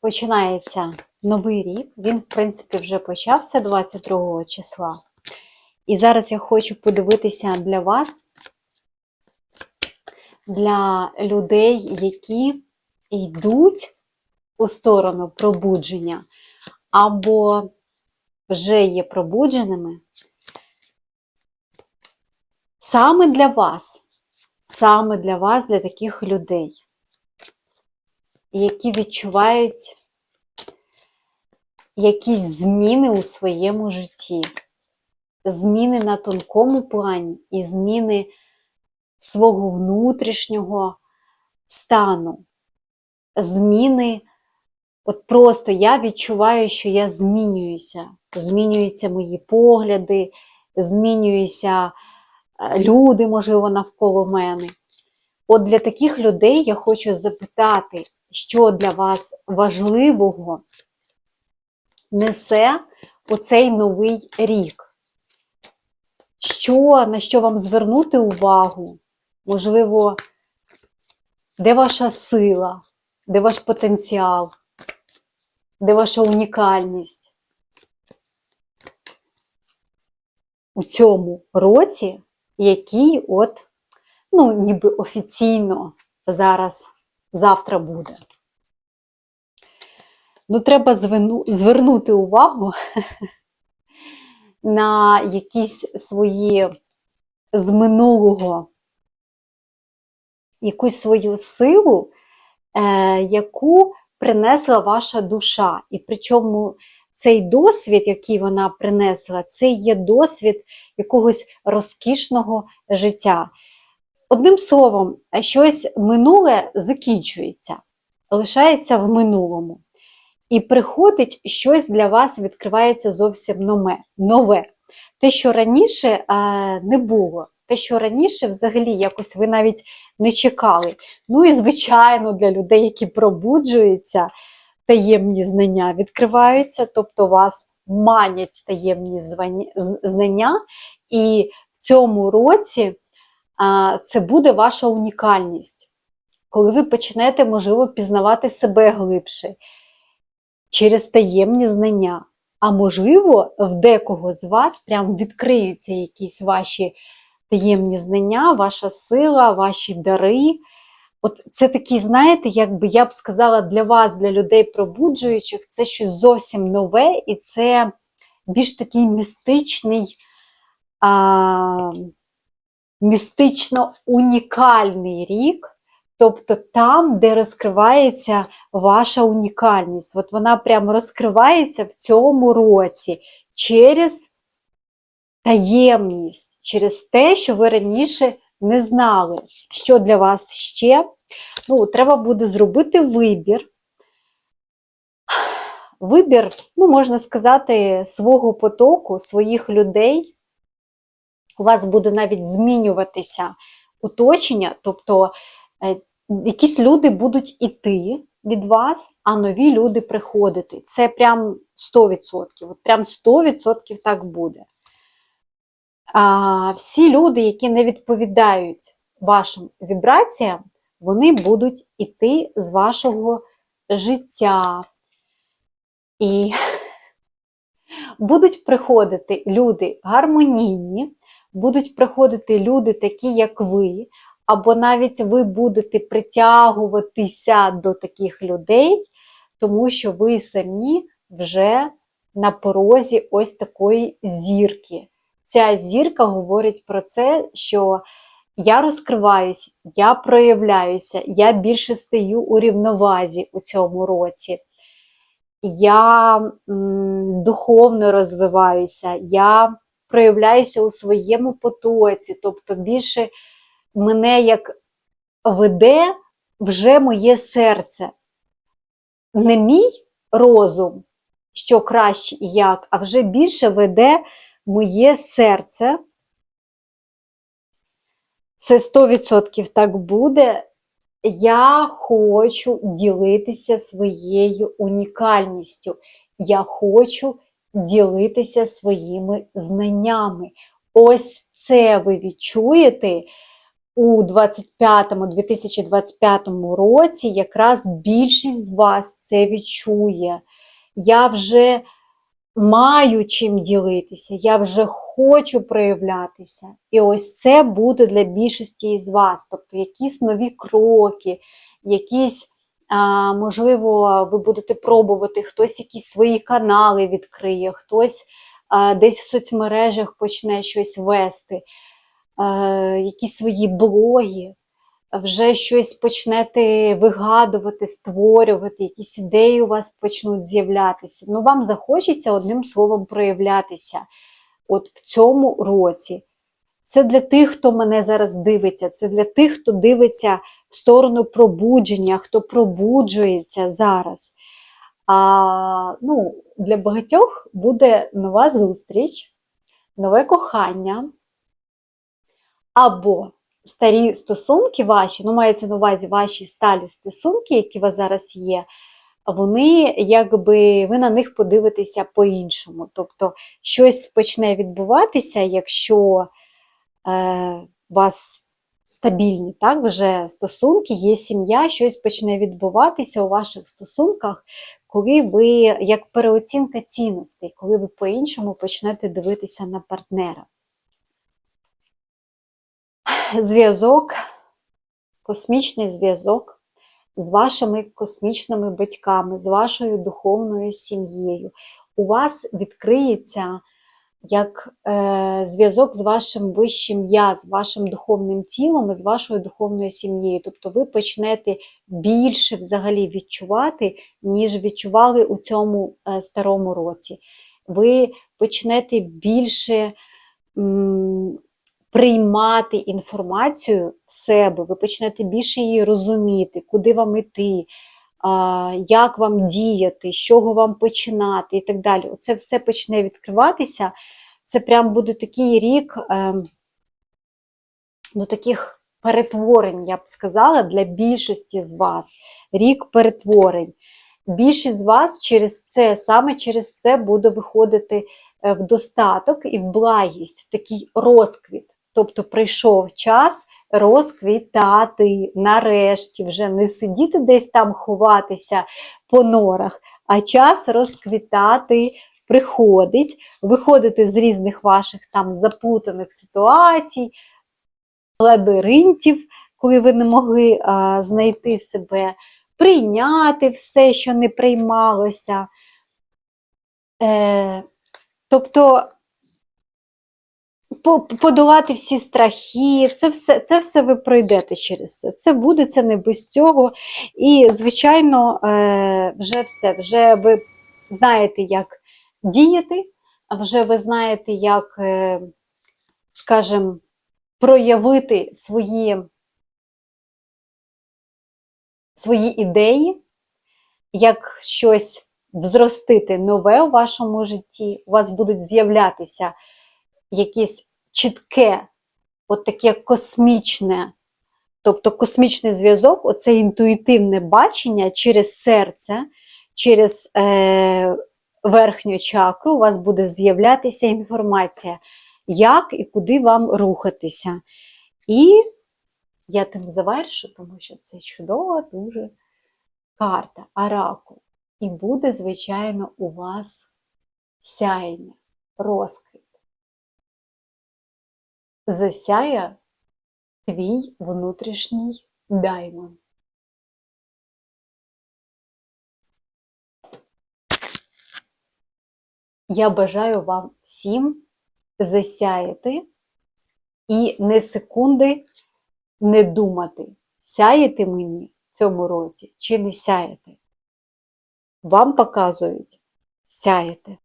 починається новий рік. Він, в принципі, вже почався 22 числа. І зараз я хочу подивитися для вас, для людей, які йдуть у сторону пробудження, або вже є пробудженими. Саме для вас, саме для вас, для таких людей, які відчувають якісь зміни у своєму житті, зміни на тонкому плані і зміни свого внутрішнього стану, зміни. От просто я відчуваю, що я змінююся. Змінюються мої погляди, змінюються е, люди, можливо, навколо мене. От для таких людей я хочу запитати, що для вас важливого несе оцей новий рік. Що, на що вам звернути увагу? Можливо, де ваша сила, де ваш потенціал, де ваша унікальність? У цьому році, який от, ну, ніби офіційно зараз, завтра буде. Ну, треба звину- звернути увагу на якісь свої з минулого, якусь свою силу, е, яку принесла ваша душа. І причому цей досвід, який вона принесла, це є досвід якогось розкішного життя. Одним словом, щось минуле закінчується, лишається в минулому. І приходить щось для вас, відкривається зовсім нове. Те, що раніше не було, те, що раніше взагалі якось ви навіть не чекали. Ну і, звичайно, для людей, які пробуджуються, таємні знання відкриваються, тобто вас манять таємні знання, і в цьому році це буде ваша унікальність, коли ви почнете, можливо, пізнавати себе глибше через таємні знання. А можливо, в декого з вас прям відкриються якісь ваші таємні знання, ваша сила, ваші дари. От це такий, знаєте, як би я б сказала, для вас, для людей пробуджуючих, це щось зовсім нове, і це більш такий містичний, а, містично унікальний рік. Тобто там, де розкривається ваша унікальність. От вона прямо розкривається в цьому році через таємність, через те, що ви раніше не знали, що для вас ще. Ну, треба буде зробити вибір. Вибір, ну, можна сказати, свого потоку, своїх людей. У вас буде навіть змінюватися оточення, тобто е, якісь люди будуть іти від вас, а нові люди приходити. Це прям 100%. От прям 100% так буде. А, всі люди, які не відповідають вашим вібраціям, вони будуть іти з вашого життя. І будуть приходити люди гармонійні, будуть приходити люди такі, як ви, або навіть ви будете притягуватися до таких людей, тому що ви самі вже на порозі ось такої зірки. Ця зірка говорить про це, що я розкриваюся, я проявляюся, я більше стаю у рівновазі у цьому році. Я м, духовно розвиваюся, я проявляюся у своєму потоці, тобто більше мене як веде вже моє серце. Не мій розум, що краще і як, а вже більше веде моє серце. Це 100% так буде. Я хочу ділитися своєю унікальністю. Я хочу ділитися своїми знаннями. Ось це ви відчуєте у 2025 році якраз більшість з вас це відчує. Я вже маю чим ділитися, я вже хочу проявлятися. І ось це буде для більшості із вас. Тобто якісь нові кроки, якісь, можливо, ви будете пробувати, хтось якісь свої канали відкриє, хтось десь в соцмережах почне щось вести, якісь свої блоги. Вже щось почнете вигадувати, створювати, якісь ідеї у вас почнуть з'являтися. Ну, вам захочеться одним словом проявлятися от в цьому році. Це для тих, хто мене зараз дивиться, це для тих, хто дивиться сторону пробудження, хто пробуджується зараз. А ну, для багатьох буде нова зустріч, нове кохання. Або старі стосунки ваші, ну, мається на увазі ваші сталі стосунки, які у вас зараз є, вони, якби ви на них подивитеся по-іншому. Тобто щось почне відбуватися, якщо е, вас стабільні так, вже стосунки, є сім'я, щось почне відбуватися у ваших стосунках, коли ви, як переоцінка цінностей, коли ви по-іншому почнете дивитися на партнера зв'язок, космічний зв'язок з вашими космічними батьками, з вашою духовною сім'єю. У вас відкриється як е, зв'язок з вашим вищим я, з вашим духовним тілом і з вашою духовною сім'єю. Тобто ви почнете більше взагалі відчувати, ніж відчували у цьому е, старому році. Ви почнете більше. М приймати інформацію в себе, ви почнете більше її розуміти, куди вам іти, як вам діяти, з чого вам починати і так далі. Оце все почне відкриватися. Це прям буде такий рік ем, ну, таких перетворень, я б сказала, для більшості з вас. Рік перетворень. Більшість з вас через це, саме через це буде виходити е, в достаток і в благість, в такий розквіт. Тобто прийшов час розквітати нарешті, вже не сидіти десь там ховатися по норах, а час розквітати приходить, виходити з різних ваших там заплутаних ситуацій, лабіринтів, коли ви не могли а, знайти себе, прийняти все, що не приймалося. Е, Тобто подолати всі страхи, це все це все ви пройдете через це. Це буде це не без цього. І, звичайно, е, вже все, вже ви знаєте, як діяти, вже ви знаєте, як, е, скажімо, проявити свої, свої ідеї, як щось взростити нове у вашому житті, у вас будуть з'являтися якесь чітке, от таке космічне, тобто космічний зв'язок, оце інтуїтивне бачення через серце, через е, верхню чакру, у вас буде з'являтися інформація, як і куди вам рухатися. І я тим завершу, тому що це чудова дуже карта, аракул. І буде, звичайно, у вас сяєння, розквіт засяє твій внутрішній даймон. Я бажаю вам всім засяяти і не секунди не думати, сяєте мені в цьому році чи не сяєте. Вам показують, сяєте.